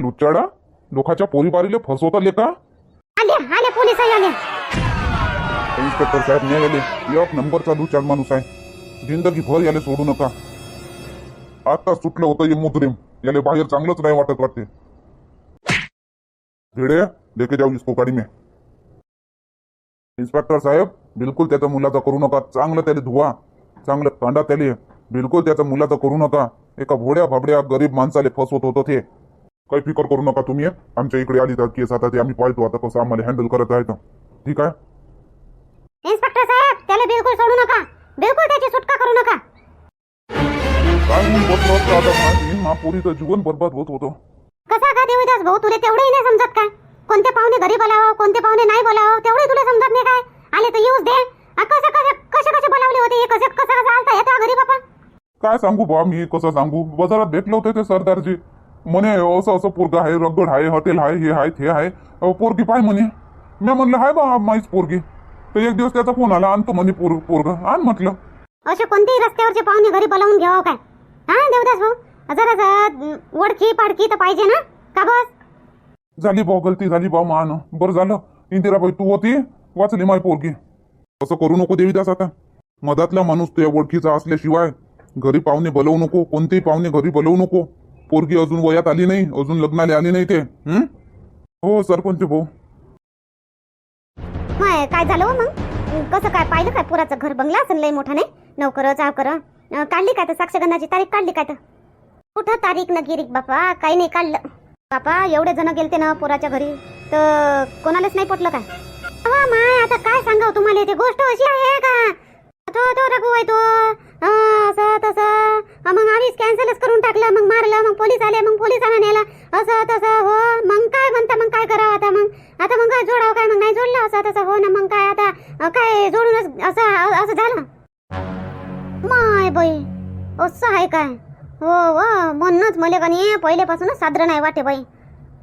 लुच्चाडा? लोकाच्या पोरीबारीले फसवता लेका आले आले पोलीस आले. इन्स्पेक्टर साहेब नाही आले एक नंबरचा लुचाड माणूस आहे. जिंदगी भर याले सोडू नका. आता सुटलं होतं हे मुद्रिम याले बाहेर चांगलंच नाही वाटत वाटते. भिडे लेके जाऊ इसको गाडी में. इन्स्पेक्टर साहेब बिलकुल त्याच्या मुलाचा करू नका. चांगलं त्याला धुवा. चांगलं कांडा त्याले. बिलकुल त्याच्या मुलाचा करू नका. एका भोड्या भाबड्या गरीब माणसाले फसवत होतं ते. काही फिकर करू नका तुम्ही आमच्या इकडे आली तर केस आता ते आम्ही पाहतो आता कसं आम्हाला हँडल करत आहे तर. ठीक आहे? इन्स्पेक्टर साहेब त्याला बिलकुल सोडू नका. बिलकुल त्याची सुटका करू नका. काय मी बसलो असतो आता माझी महापुरीचं जीवन बरबाद होत होतं. कसा का देवीदास भाऊ तुला तेवढंही नाही समजत काय? कोणते पाहुणे घरी बोलावं कोणते पाहुणे नाही बोलावं तेवढे तुला समजत नाही काय? आले तर येऊच दे. कसे कसे कसे कसे बोलावले होते? कसे कसं कसं आलता? येतो घरी बापा. काय सांगू बा मी कसं सांगू? बाजारात भेटले होते ते सरदारजी. म्हणे असं असं पोरगा आहे रगड आहे हॉटेल आहे हे आहे ते आहे. अहो, पोरगी पाय म्हणे. मी म्हणलं हाय बा माहीच पोरगी. तर एक दिवस त्याचा फोन आला आणतो म्हणे पोर पोरग. आण म्हटलं. असे कोणतेही रस्त्यावरचे पाहुणे घरी बोलावून घ्यावं काय? हा देवदास भाऊ? जरा जरा ओळखी पाडकी तर पाहिजे ना? का बस? झाली बा गलती झाली बा मान. बरं झालं. इंदिराबाई तू होती? वाचली माय पोरगी. असं करू नको देवीदास आता. मधातला माणूस तुझ्या ओळखीचा असल्याशिवाय घरी पाहुणे बोलवू नको. कोणतेही पाहुणे घरी बोलवू नको. पोरगी अजून वयात आली नाही अजून लग्नाला आली नाही ते. हं? हो सरपंच भाऊ. माय काय झालं हो मग? कसं काय पाहिलं काय पुराचं घर बंगला असं लय मोठा नाही? नोकर चावकर अं, काढली काय तर साक्षगंधाची तारीख काढली काय तर? कुठं तारीख न गिरीक बापा? काही नाही काढलं. बापा एवढे जण गेलते ना पोराच्या घरी तर कोणालाच नाही पटलं काय? अहो माय आता काय सांगाव तुम्हाला? ती गोष्ट अशी आहे का? तो तो रघु आहे तो. असं तसं. मग आम्हीच कॅन्सलच करून टाकलं मग मारलं मग पोलीस आले मग पोलिसांना नेलं. असं तसं हो. मग काय म्हणता मग काय करावं आता मग? आता मग काय जोडावं काय? मग नाही जोडलं? असं तसं हो ना. मग काय आता? काय जोडूनच असं असं झालं? माय बाई. असं आहे काय? हो हो. म्हणूनच मला का नाही पहिल्यापासूनच सादर नाही वाटे बाई.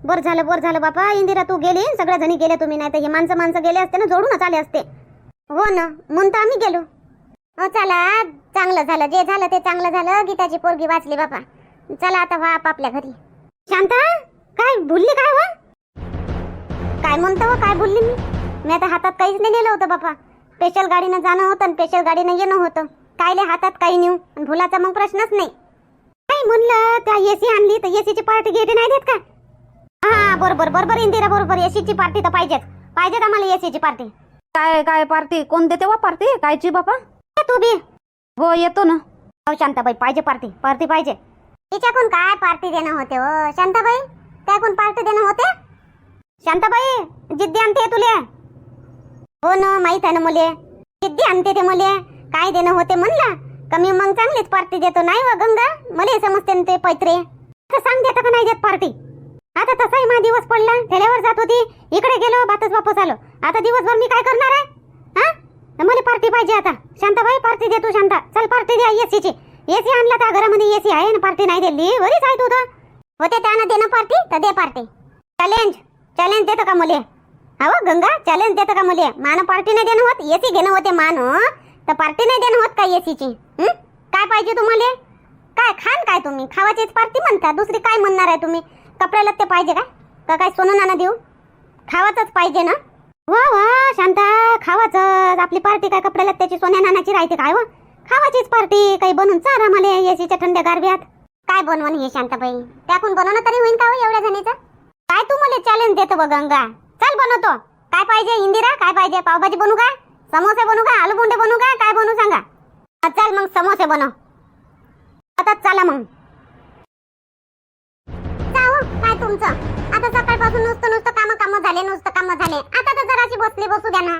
बरं झालं बरं झालं बापा. इंदिरा तू गेली? सगळ्या जणी गेले तुम्ही. नाही तर हे माणसं माणसं गेले असते ना जोडूनच आले असते. हो ना. म्हणून तर आम्ही गेलो. हो चला चांगलं झालं जे झालं ते चांगलं झालं. गीताची पोरगी वाचली बापा. चला आता व्हा आपापल्या घरी. शांता काय बोलली काय वा काय म्हणतो हो, काय बोलली मी? मी आता हातात काहीच नाही नेलं होतं बापा. स्पेशल गाडीनं जाणं होतं आणि स्पेशल गाडीनं येणं होतं. कायले हातात काही नेऊ? आणि भुलाचा मग प्रश्नच नाही. काय म्हणलं? त्या एसी आणली तर एसीची पार्टी घेते नाही देत का? हा बरोबर बरोबर इंदिरा बरोबर. एसीची पार्टी तर पाहिजेच. पाहिजेत आम्हाला एसीची पार्टी. काय काय पार्टी? कोण देते वा पार्टी? कायची बापा? तू बी? हो येतो ना. हो शांताबाई पाहिजे पार्टी. पार्टी पाहिजे. तिच्याकडून काय पार्टी देणं होते हो? शांताबाई त्याकून पार्टी देणं होते? शांताबाई जिद्दी आणते तुले. हो ना माहीत आहे ना मुले. जिद्दी आणते ते मुले. काय देणं होते म्हणला? कमी मग चांगलीच पार्टी देतो? नाही व गंगा. मला समजते ना ते पैत्रे. तर सांग देतं का नाही देत पार्टी? आता तसाही मा दिवस पडला. ठेल्यावर जात होती. इकडे गेलो बातच वापस आलो. आता दिवसभर मी काय करणार आहे? मला पार्टी पाहिजे आता. शांताबाई पार्टी दे तू शांता. चल पार्टी द्या एसीची एसी आणला तर घरामध्ये एसी आहे ना पार्टी नाही दिली. बरीच आहे तू तर. होते त्यानं दे ना पार्टी तर दे पार्टी. चॅलेंज चॅलेंज देतो का मुले? अहो गंगा चॅलेंज देतो का मुले? मान पार्टी नाही देणं होत एसी घेणं होते मान तर पार्टी नाही देणं होत का एसीची काय पाहिजे तुम्हाला? काय खान काय तुम्ही? खावाचीच पार्टी म्हणता दुसरी काय म्हणणार आहे तुम्ही? कपडे लत्ते पाहिजे काय? का काय सोनं नाना देऊ? खावाचंच पाहिजे ना? वा वा शांता खावाच. आपली पार्टी काय कपडे लत्त्याची सोन्या नानाची राहते काय वा? खावाचीच पार्टी काही बनवून चारा मला एसीच्या थंड्या गारव्यात. काय बनवण हे शांताबाई? त्याकून बनवणं तरी होईन का हो एवढ्या जणीचं? काय तू मला चॅलेंज देतो बघ गंगा. चल बनवतो. काय पाहिजे इंदिरा? काय पाहिजे पावभाजी बनवू का? समोसे बनवू का? आलू बोंडे बनवू का? काय बनवू सांगा? चल मग समोसे बनव. आता चला मग. काय तुमचं? आता सकाळपासून नुसतं नुसतं काम काम झाले नुसतं काम झाले. आता तर जराशी बसली बसू द्या ना.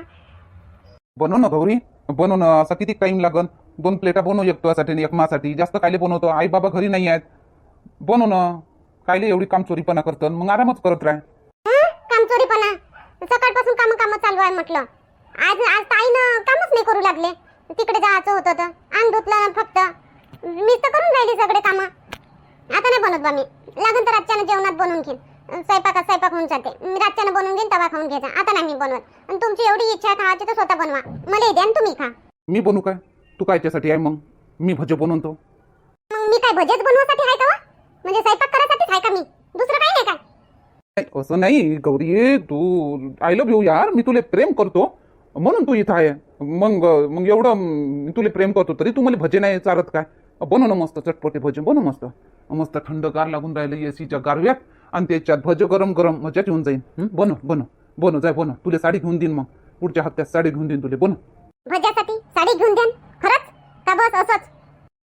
बनव ना गौरी बनव ना. असा किती टाइम लागन? दोन प्लेटा बनव एक तुझ्यासाठी एक माझ्यासाठी जास्त कायले बनवतो? आई बाबा घरी नाही आहेत. बनव ना. कायले एवढी काम चोरीपणा करतं मग आरामच करत राह. हं? कामचोरीपणा? सकाळपासून काम काम चालू आहे म्हटलं. आज आज ताईनं कामच नाही करू लागले. तिकडे जायचं होतं तर. अंग धुतलं ना फक्त. मीच तर करून राहिली सगळे काम. आता नाही बनवत बा मी. लागन तर रातच्यानं जेवणात बनवून घेईन. स्वयंपाकात स्वयंपाक होऊन जाते. मी रातच्यानं बनवून घेईन तवा खाऊन घ्यायचा. आता नाही मी बनवत. आणि तुमची एवढी इच्छा आहे खावाची तर स्वतः बनवा. मला द्या आणि तुम्ही खा. मी बनू काय? तू कायच्यासाठी आहे मग? मी भजे बनवतो. मग मी काय भजेच बनवासाठी आहे का वा? म्हणजे स्वयंपाक करायसाठीच आहे का मी? दुसरं काही नाही काय? नाही, असं नाही गौरी तू आय लव्ह यू यार. मी तुला प्रेम करतो. म्हणून तू इथं आहे. मग मग एवढं मी तुला प्रेम करतो तरी तू मला भजे नाही चालत काय? बनव ना मस्त चटपटे भजे बनव मस्त. मस्त थंडगार लागून राहिलं एसीच्या गारव्यात. आणि त्याच्यात भजे गरम गरम मजाच येऊन जाईन? बनव बनव. बनव जाय बनव. तुला साडी घेऊन देईन मग. पुढच्या हप्त्यात साडी घेऊन देईन तुला. बनव. भज्यासाठी साडी घेऊन द्या खरंच? का बस असंच?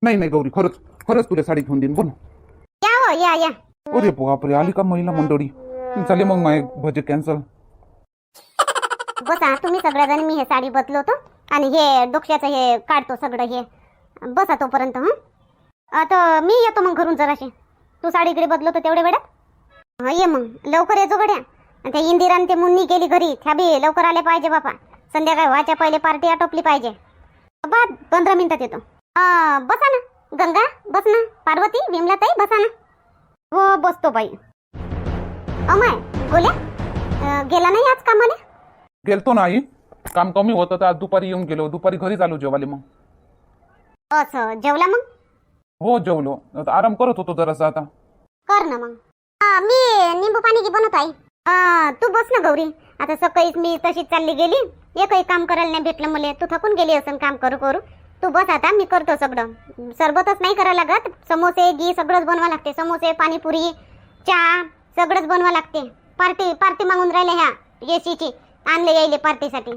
नाही नाही गौरी खरंच. खरंच तुला साडी घेऊन देईन. बनव. या हो या या. अरे बापरे आली का महिला मंडळी? झाले मग माय भजे कॅन्सल बसा तुम्ही सगळेजण मी हे साडी बदलवतो आणि हे डोक्याचं हे काढतो सगळं हे. बसा तोपर्यंत हं? आता मी येतो मग घरून जराशी. तू साडी इकडे बदलवतो तेवढ्या वेळात? हं, ये मग. लवकर येतो गड्या आणि त्या इंदिराने ते मुन्नी गेली घरी. त्या बी लवकर आले पाहिजे बापा. संध्याकाळी व्हायच्या पहिले पार्टी आटोपली पाहिजे. बा पंधरा मिनिटात येतो. बसा ना. गंगा बस ना. पार्वती विमलाताई बसा ना. हो बसतो बाई. अमाय बोल्या अं, गेला नाही आज कामाला? गेलतो ना आई. काम कमी होतं तर आज दुपारी येऊन गेलो. दुपारी घरीच आलो जेवाले मग. असं. जेवला मग? हो जेवलो. आता आराम करत होतो जरासा आता. कर ना मग. मी निंबू पाणी घे बनवत आहे तू बस ना गौरी. आता सकाळीच मी तशीच चालली गेली. एकही काम करायला नाही भेटलं मला. तू थकून गेली असं काम करू करू. तू बस आता मी करतो सगळं. सरबतच नाही करायला लागत. समोसे गी सगळंच बनवा लागते. समोसे पाणीपुरी चहा सगळंच बनवा लागते. पार्टी पार्टी मागून राहिले ह्या येसीची आणले यायले पार्टीसाठी.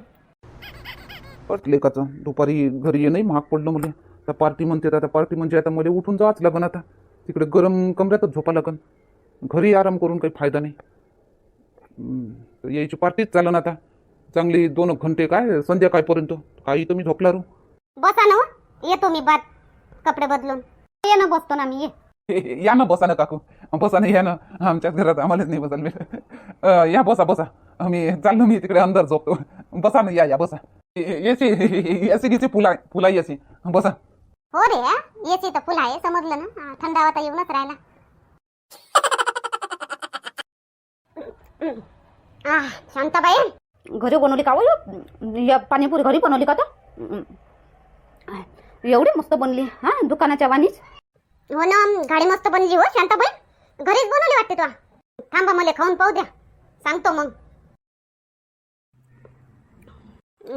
पटले का दुपारी घरी ये नाही महाग पडलं मुले. आता पार्टी म्हणते तर आता पार्टी म्हणजे आता मला उठून जावाच लागन आता. तिकडे गरम कमऱ्यातच झोपा लागन. घरी आराम करून काही फायदा नाही. यायची पार्टीच चालन आता. चांगली दोन घंटे काय संध्याकाळपर्यंत. काही मी झोपला रू बसा ना हो. येतो मी बात. कपडे बदलून. ये ना बसतो ना मी ये. या ना बसा ना काकू. बसा ना या ना. आमच्याच घरात आम्हालाच नाही भेटत. अं, या बसा बसा. मी चाललो मी तिकडे अंदर झोपतो. बसा ना या या बसा. एसी एसी घ्यायची फुला फुला एसी बसा. हो रे याची तर फुल आहे समजलं ना. थंडावा तर येऊनच राहिला आह, शांताबाई. घरी बनवली का हो? या पाणीपुरी घरी बनवली का तर? एवढी मस्त बनली हा दुकानाच्या वाणीच. हो ना गाडी मस्त बनली हो शांताबाई. घरीच बनवली वाटते तुला. थांबा मला खाऊन पाहू द्या. सांगतो मग.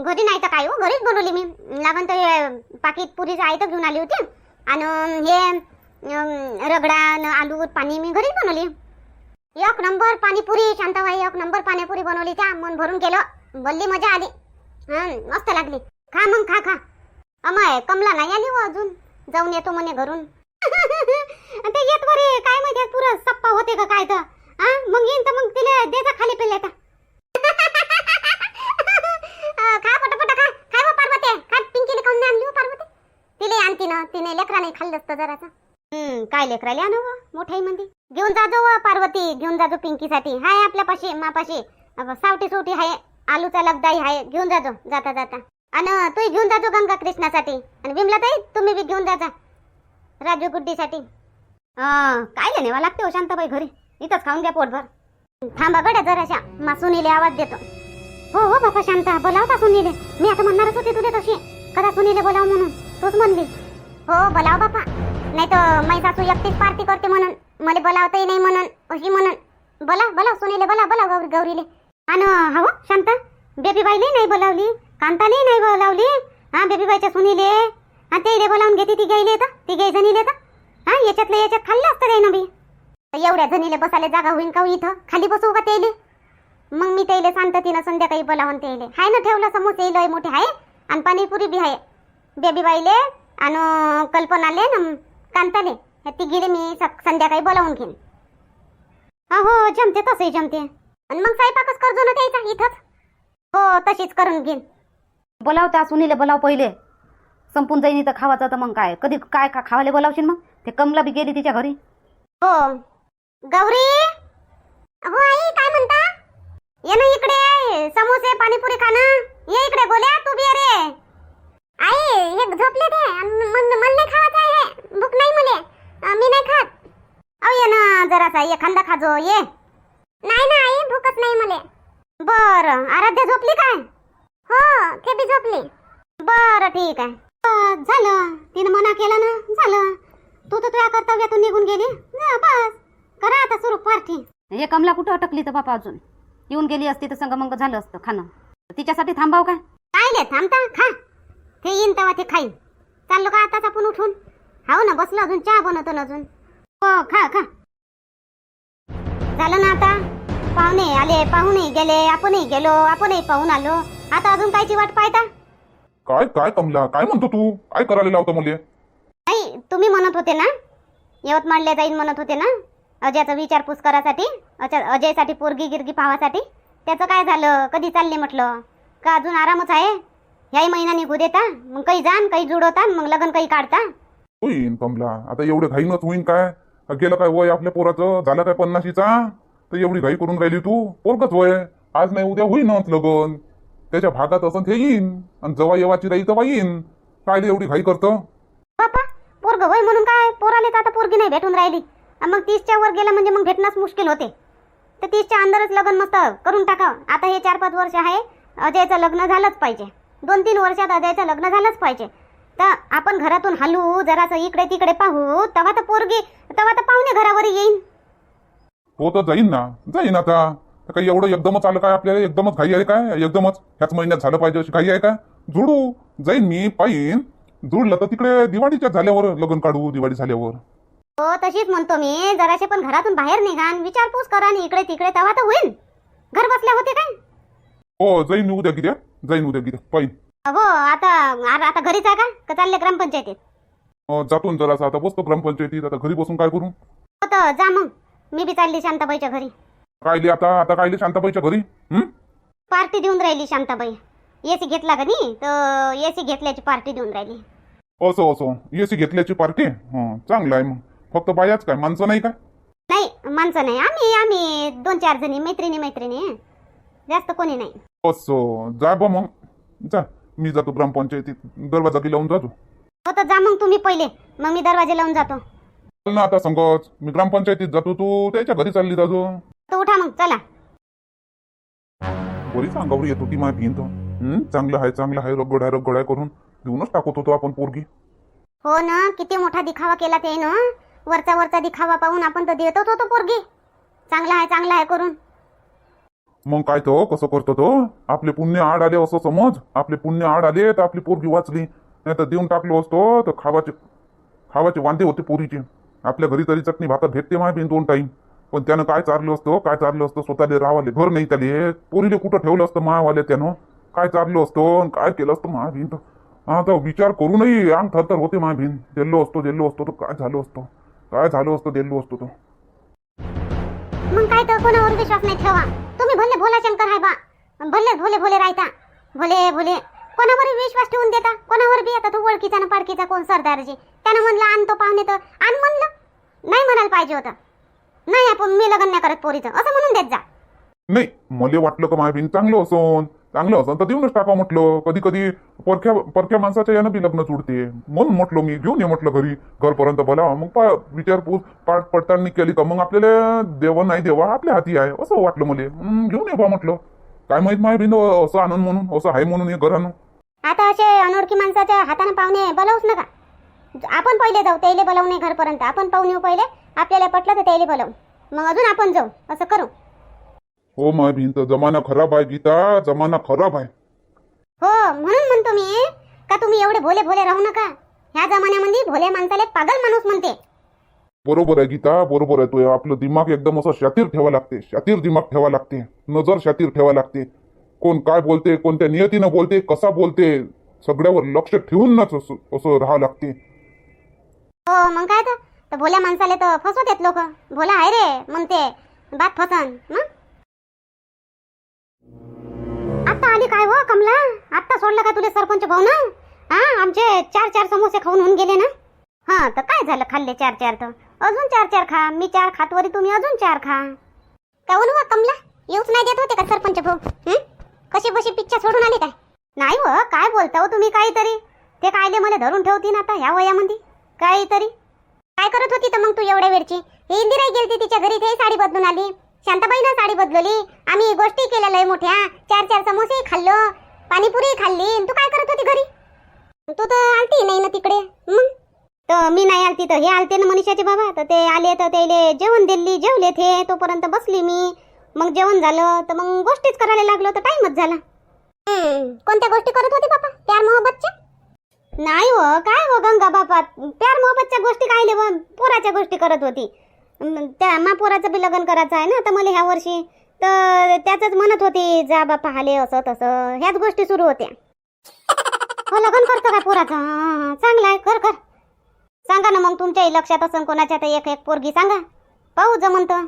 घरी नाही तर काय हो घरीच बनवली मी. लागन तर हे पाकिट पुरीचं आहे तर घेऊन आली होती. आणि हे रगडा आलू पाणी मी घरीच बनवली. एक नंबर पाणीपुरी शांताबाई एक नंबर पाणीपुरी बनवली. त्या मन भरून केलं भल्ली मजा आली. मस्त लागली. खा मग खा खा. अमाय कमला नाही आली हो अजून? जाऊन येतो म्हणे घरून. ते येत बरे. काय माहिती पुरं सप्पा होते का काय तर? हा मग येईन तर मग तिला देजा खाली पिल्ले तर खा पटापट खा. काय हो पार्वती. खा पिंकीने खाऊन आणली हो पार्वती. तिले आणती ना. तिने लेकरा नाही खाल्लं असतं जराचं हम्म काय लेकराले आणू मोठाई मध्ये घेऊन जाजो व पार्वती घेऊन जाजो पिंकीसाठी. हाय आपल्यापाशी मापाशी. सावटी सोटी हाय आलूचा लगदाई हाय. घेऊन जाजो जाता जाता. आणि तू घेऊन जाजो गंगा कृष्णासाठी. आणि विमला ताई तुम्ही बी घेऊन जाजा राजू गुड्डीसाठी. हा काय नेवा लागते हो शांताबाई घरी? इथंच खाऊन घ्या पोटभर. थांबा गड्या जराशा. मा सुनीले आवाज देतो. हो हो बापा शांता बोलावता सुनीले. मी आता म्हणणारच होते तुझ्या तशी. कदा सुनीले बोलाव म्हणून? तूच म्हणली. हो बोलाव बापा. नाही तर माझी सासू एकटीच पार्टी करते म्हणून. मला बोलावतही नाही म्हणून अशी म्हणून. बोला बोला सुनीले बोला बोला गौरी गौरीले. आणि हव हो, शांता. बेबी बाईले नाही बोलावली. कांताले नाही बोलावली. हा बेबी बाईच्या सुनीले. हा ते बोलावून घेते ती गेले तर ती गे जणीले तर. हा याच्यातलं याच्यात खाल्लं असतं काही नवी एवढ्या जणीले बसायला जागा होईन का हो इथं? खाली बसू का तेले मग मी त्याला तिनं संध्याकाळी बोलावून त्याले हाय ना ठेवलं समोसे लय मोठे आहे आणि पाणीपुरी बी आहे बेबी बाईले आणि कल्पनाले ना कांताले ह्या तिघीले मी संध्याकाळी बोलावून घेईन. हा हो जमते तसंही जमते. आणि मग स्वयंपाकच करजो ना त्याचा इथंच. हो तशीच करून घेईन. बोलाव त्या सुनीले बोलाव पहिले. संपून जाईन इथं खावाचं तर मग काय? कधी काय का खावाले बोलावशील मग? ते कमला बी गेली तिच्या घरी. हो. गौरी? हो आई काय म्हणता? ये ना इकडे समोसे पाणीपुरी खाणं. ये इकडे गोल्या तू बी अरे आई हे झोपले ते अन मन मन नाही खावायचं आहे भूक नाही मले अं, मी नाही खात अहो ये ना जरासा एखादा खाजो ये. नाही ना आई भूकच नाही मले. बर आराध्या झोपली काय? हो ते बी झोपली. बर ठीक आहे. झालं. तिनं मना केला ना झालं. तू तर तुझ्या कर्तव्यातून निघून गेली. बस. करा आता सुरू पार्टी. हे कमला कुठं अटकली तर बापा अजून? येऊन गेली असती तर संग मग झालं असतं खाणं. तिच्यासाठी थांबाव काय? काय ले थांबता? खा. ते येईन तेव्हा ते खाईन. चाललो का आताच आपण उठून? हाव ना बसलो अजून चहा बनवतो ना अजून. हो खा खा. झालं ना आता? पाहुणे आले पाहुणे गेले आपणही गेलो आपणही पाहून आलो. आता अजून कायची वाट पाहता? काय काय कमला? काय म्हणतो तू? काय करायला लावतो मुले? नाही तुम्ही म्हणत होते ना? यवतमाळला जाईन म्हणत होते ना? अजयचा विचारपूस करासाठी अच्छा अजयसाठी पोरगी गिरगी पाहासाठी. त्याचं काय झालं? कधी चालले म्हटलं? का अजून आरामच आहे? ह्याही महिना निघू देता. मग काही जाण काही जुडवता मग लग्न काही काढता. होईन कमला. आता एवढं घाईनच होईन काय? गेलं काय वय आपल्या पोराचं? झालं काय पन्नाशीचा? तर एवढी घाई करून राहिली तू? पोरगच वय आज नाही उद्या होईनच लगन. त्याच्या भागात असं हे येईन. आणि जेव्हा येवाची राही तेव्हा येईन. काय एवढी घाई करतं? बापा पोरग होय म्हणून काय? पोराले तर आता पोरगी नाही भेटून राहिली. आणि मग तीसच्या वर गेलं म्हणजे मग भेटणंच मुश्किल होते. तर तीसच्या अंदरच लग्न मस्त करून टाका आता हे चार पाच वर्ष आहे. अजयचं लग्न झालंच पाहिजे. दोन तीन वर्षात अजयचं लग्न झालंच पाहिजे. तर आपण घरातून हलू जरासं इकडे तिकडे पाहू तेव्हा तर पोरगी तेव्हा तर पाहुणे घरावर येईन. हो तर जाईन ना जाईन आता. तर काही एवढं एकदमच आलं काय आपल्याला? एकदमच घाई आहे काय? एकदमच? ह्याच महिन्यात झालं पाहिजे अशी घाई आहे काय? जुडू जाईन मी पाहिन. जुडलं तर तिकडे दिवाळीच्या झाल्यावर लग्न काढू दिवाळी झाल्यावर. हो तशीच म्हणतो मी. जराशे पण घरातून बाहेर निघान विचारपूस करा आणि इकडे तिकडे तेव्हा तर होईल घर बसल्या होते काय? हो जाईन उद्या किती जाईन उद्या किती पाहिन. हो आता आता घरीच आहे का? का चालले ग्रामपंचायतीत? अं, जातो ना जरासा. आता बसतो ग्रामपंचायतीत. आता घरी बसून काय करू? हो तर जा मग. मी बी चालली शांताबाईच्या घरी. कायले आता? आता कायले शांताबाईच्या घरी? हं? पार्टी देऊन राहिली शांताबाई. एसी घेतला का नाही? तर एसी घेतल्याची पार्टी देऊन राहिली. असं असं. एसी घेतल्याची पार्टी? हं चांगलं आहे मग. फक्त बायाच काय? माणसं नाही काय नाही माणसं नाही. आम्ही आम्ही दोन चार जणी. मैत्रिणी मैत्रिणी. आहे. जास्त कोणी नाही. असं. जा बा मग. जा. मी जातो ग्रामपंचायतीत. दरवाजा की लावून जातो? हो तर जा मग तुम्ही पहिले. मग मी दरवाजे लावून जातो. चल ना आता संगच. मी ग्रामपंचायतीत जातो तू. त्याच्या घरी चालली जातो तर उठा मग चला. बरीच अंगावर येत होती माझ्या भिंत? हं, चांगलं आहे चांगलं आहे. रगड आहे रगड आहे करून देऊनच टाकत होतो आपण पोरगी. हो ना किती मोठा दिखावा केला ते ना वरचा वरचा दिखावा पाहून आपण तर देतच होतो पोरगी. चांगला आहे चांगला आहे करून. मग काय तो? कसं करतो तो? आपले पुण्य आड आले असं समज. आपले पुण्य आड आले तर आपली पोरगी वाचली. नाही तर देऊन टाकलो असतो तर खावाचे खावाचे वांदे होते पोरीचे. आपल्या घरी तरी चटणी भाकर भेटते माय बिन दोन टाईम. पण त्यानं काय चारलं असतं? काय चारलं असतं? स्वतःले रावाले घर नाही त्याले. पोरीले कुठं ठेवलं असतं मावाले त्यानं? काय चारलं असतं? आणि काय केलं असतं माय हा तर विचार करूनही अंग थरथर होते माय भिन दिल्लो असतो दिल्लो असतो तर काय झालं असतं? काय झालं असतं दिल्लो असतो तो? मग काय तर कोणावर विश्वास नाही ठेवा. तुम्ही भले भोला शंकर आहे बा. भले भोले भोले राहता भोले भोले. कोणावर विश्वास ठेवून देता? कोणावर बी आता तो ओळखीचा ना पाडकीचा कोण सरदारजी? त्यानं म्हणलं आणतो पाहुणे तर. आण म्हणलं. नाही म्हणायला पाहिजे होतं. नाही आपण मी लग्न नाही करत पोरीचं. असं म्हणून देत जा. नाही मला वाटलं का माझ्या बिन चांगलं असन? चांगलं असेल तर देऊनच टाका म्हटलं. कधी कधी परख्या परख्या माणसाच्या यानं बी लग्न चुडते म्हणून म्हटलं मी घेऊन ये म्हटलं घरी घरपर्यंत भला मग पा विचारपूस पाठ पडताळणी केली का? मग आपल्याला देवा नाही देवा आपल्या हाती आहे. असं वाटलं मला. घेऊन ये बा म्हटलं. काय माहीत माय बिंद असं आनंद म्हणून असं आहे म्हणून हे घरानं. आता असे अनोळखी माणसाच्या हाताने पाहुणे बोलावूच नका. आपण पहिले जाऊ त्याला बोलावू नये घरपर्यंत. आपण पाहून येऊ हो पहिले आपल्याला पटलं तर त्याला बोलावू. मग अजून आपण जाऊ असं करू. हो माय भिंत जमाना खराब आहे गीता जमाना खराब आहे. हो म्हणून म्हणतो मी का तुम्ही एवढे भोले भोले राहू नका. ह्या जमान्यामध्ये भोले माणसाले पागल माणूस म्हणते. बरोबर आहे गीता बरोबर आहे तो. आपलं दिमाग एकदम असं शातीर ठेवा लागते शातीर दिमाग ठेवा लागते नजर शातीर ठेवा लागते. कोण काय बोलते कोणत्या नियतीनं बोलते कसा बोलते सगळ्यावर लक्ष ठेवूनच असं असं राहावं लागते. हो मग काय तर? तर भोल्या माणसाले तर फसवतात लोक. भोला आहे रे म्हणते बात फसन मग? आता आली काय हो कमला? आत्ता सोडलं का तुले सरपंच भाऊ ना? हा आमचे चार चार समोसे खाऊन होऊन गेले ना? हा तर काय झालं खाल्ले चार चार तर? अजून चार चार खा मी चार खातवरी तुम्ही अजून चार खा. काऊन हो कमला? येऊच नाही देत होते का सरपंच भाऊ? कशी बशी पिच्छा सोडून आली काय? नाही व काय बोलता हो तुम्ही काहीतरी? ते कायले मला धरून ठेवतील आता ह्या वयामध्ये काहीतरी? काय करत होती तर मग तू एवढ्या वेळची? ही इंदिरा गेलती तिच्या घरी ते साडी बदलून आली. शांताबाईनं साडी बदलवली. आम्ही गोष्टी केल्या लय मोठ्या. चार चार समोसे खाल्लो. पाणीपुरी खाल्ली. आणि तू काय करत होती घरी? तू तर आलती नाही ना तिकडे. मग? तर मी नाही आलती तिथं हे आलते ना मनीषाचे बाबा. तर ते आले तर त्याले जेवण दिली जेवले ते तोपर्यंत बसली मी. मग जेवण झालं. तर मग गोष्टीच करायला लागलो. तर टाइमच झाला. कोणत्या गोष्टी करत होती बाबा प्यार मोहब्बतच्या? नाही हो. काय हो गंगा बापा? प्यार मोहब्बतच्या गोष्टी काय पोराच्या गोष्टी करत होती. त्या मा पोराचं बी लग्न करायचं आहे ना तर मला ह्या वर्षी तर त्याच म्हणत होती जा बापा आले असं तसं. ह्याच गोष्टी सुरू होत्या. हो लग्न करतो काय पोराचं? चांगलं आहे कर कर. सांगा ना मग तुमच्याही लक्षात असन कोणाच्या तर एक एक पोरगी सांगा. पाहू जमन तर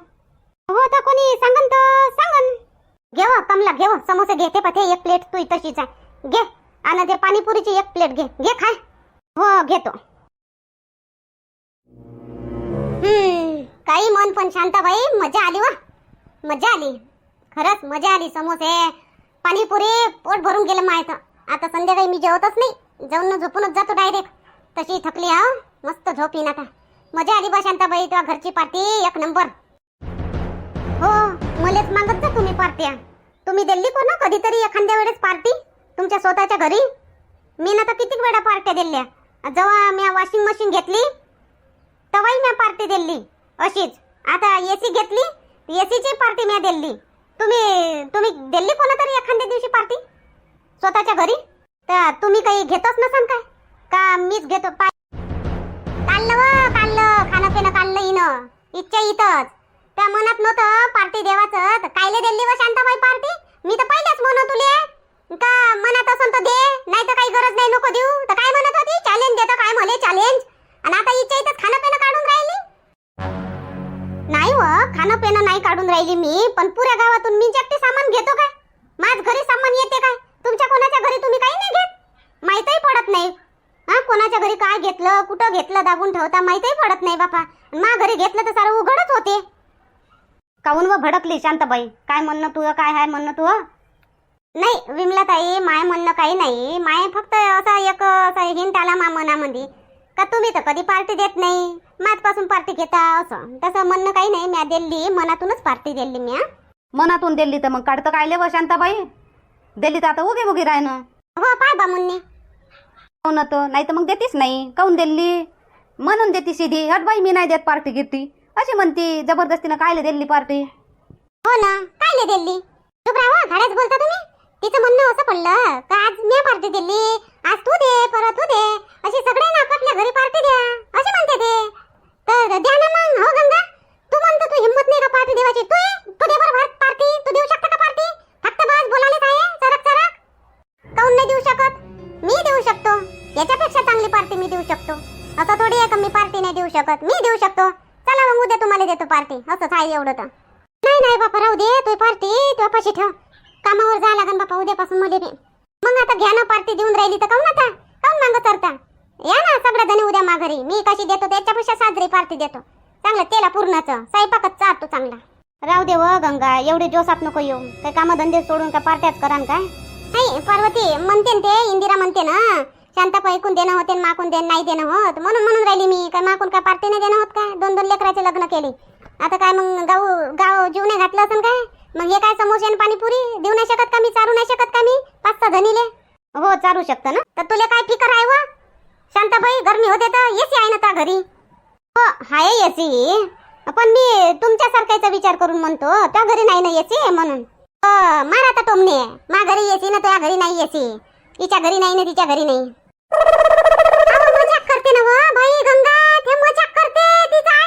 हो तर कोणी सांगन तर सांगन. घेव कमला घेव. समोसे घेते पथे एक प्लेट तू तशीच आहे. घे आणि ते पाणीपुरीची एक प्लेट घे. घे खाय. हो घेतो. हम्म. काही मन पण शांताबाई मजा आली वा. मजा आली. खरंच मजा आली. समोसे पाणीपुरी पोट भरून गेलं माहीत आता संध्याकाळी मी जेवतच नाही. जाऊन झोपूनच जातो डायरेक्ट तशी थकली हा हो. मस्त झोप येईन आता. मजा आली बा शांताबाई. तुला घरची पार्टी एक नंबर हो मलेच मागत जा तुम्ही पार्ट्या तुम्ही दिल्ली कोण हो? कधीतरी एखाद्या वेळेस पार्टी तुमच्या स्वतःच्या घरी? मी ना तर किती वेळा पार्ट्या दिल्या. जेव्हा मी वॉशिंग मशीन घेतली तेव्हाही मी पार्टी दिली. अशीच. आता एसी घेतली एसीची पार्टी मी दिली. तुम्ही तुम्ही दिल्ली कोणा तरी एखाद्या दिवशी पार्टी स्वतःच्या घरी? तर तुम्ही काही घेतच नसाल काय? का मीच घेतो? पाय काढलं व काढलं खाणं पिणं काढलं हिनं इच्छा इथंच. त्या मनात नव्हतं पार्टी देवाचं. कायले दिली व शांताबाई पार्टी मी तर पहिल्याच म्हणत तुले का मनात असन तर दे नाही तर काही गरज नाही नको देऊ. तर काय म्हणत होती? चॅलेंज देतं काय म्हणे? चॅलेंज आणि आता इच्छा इथंच खाणं पिणं काढून राहील. नाही हो, व खाणं पिणं नाही काढून राहिली मी पण पुऱ्या गावातून मी जगते सामान घेतो काय? माझ घरी सामान येते काय? तुमच्या कोणाच्या घरी तुम्ही काही नाही घेत? माहीतही पडत नाही. हा कोणाच्या घरी काय घेतलं कुठं घेतलं दाबून ठेवता माहीतही पडत नाही बापा. मा घरी घेतलं तर सारं उघडच होते. काऊन व भडकली शांतबाई? काय म्हणणं तुझं काय आहे म्हणणं तुझं नाही विमलाताई माय म्हणणं काही नाही. माय फक्त असा एक असा हिंट आला मा मनामध्ये. का तुम्ही तर कधी पार्टी देत नाही? माझपासून पार्टी घेता असं. तसं म्हणणं काही नाही म्या दिल्ली मनातूनच पार्टी दिली म्या. मनातून दिल्ली तर मग काढतं काय लेव शांताबाई? दिल्ली तर आता उगी उगी राहणं हो पाय बा मुन्नी. काऊन तर नाही तर मग देतीच नाही. काऊन दिल्ली? म्हणून देती सीधी. हट बाई मी नाही देत पार्टी गिरती अशी म्हणती जबरदस्तीनं कायले दिल्ली पार्टी? हो ना काय ले दिल्ली शुभ्रावा घाड्यात बोलता तुम्ही? तिचं म्हणणं असं पडलं का आज मी पार्टी दिली आज तू दे परत तू दे. अशी सगळ्यांना आपापल्या घरी पार्टी द्या. शकत मी देऊ शकतो. चला मग उद्या तुम्हाला देतो पार्टी असंच आहे एवढं तर. नाही नाही बापा राहू दे तू पार्टी तू पाशी ठेव. कामावर जा लागन बापा उद्यापासून मुली बी. मग आता घ्या ना पार्टी देऊन राहिली तर काऊन आता? काऊन मागत करता या ना सगळ्या जण उद्या माघारी. मी कशी देतो त्याच्यापेक्षा साजरी पार्टी देतो. चांगलं तेला पूर्णाचं. स्वयंपाकच चालतो चांगला. राहू दे व गंगा एवढे जोसात नको येऊ. काही कामधंदे सोडून का पार्ट्याच करान काय? नाही पार्वती म्हणते ते इंदिरा म्हणते ना. शांता ऐकून देणं होते न माकून देणं नाही देणं होत. म्हणून म्हणून राहिली मी. काय माकून काय पार्टी नाही देणं होत काय? दोन दोन लेकराचे लग्न केले. आता काय मग गाव गाव जीवने घातलं असं काय? मग हे काय समोसे आणि पाणीपुरी? देऊ नाही शकत का मी? चारू नाही शकत का मी? पाच सहा जणीले. हो चारू शकतं ना? तर तुला काय फिकर आहे व? शांताबाई गरमी होते तर एसी आहे ना त्या घरी? हो हाय एसी पण मी तुमच्यासारख्याचा विचार करून म्हणतो त्या घरी नाही ना एसी म्हणून. मारा मार आता टोमणे. मा घरी एसी ना तुझ्या घरी नाही एसी तिच्या घरी नाही ना तिच्या घरी नाही. मजाक करते ना बाई गंगा ते मजाक करते तिचा.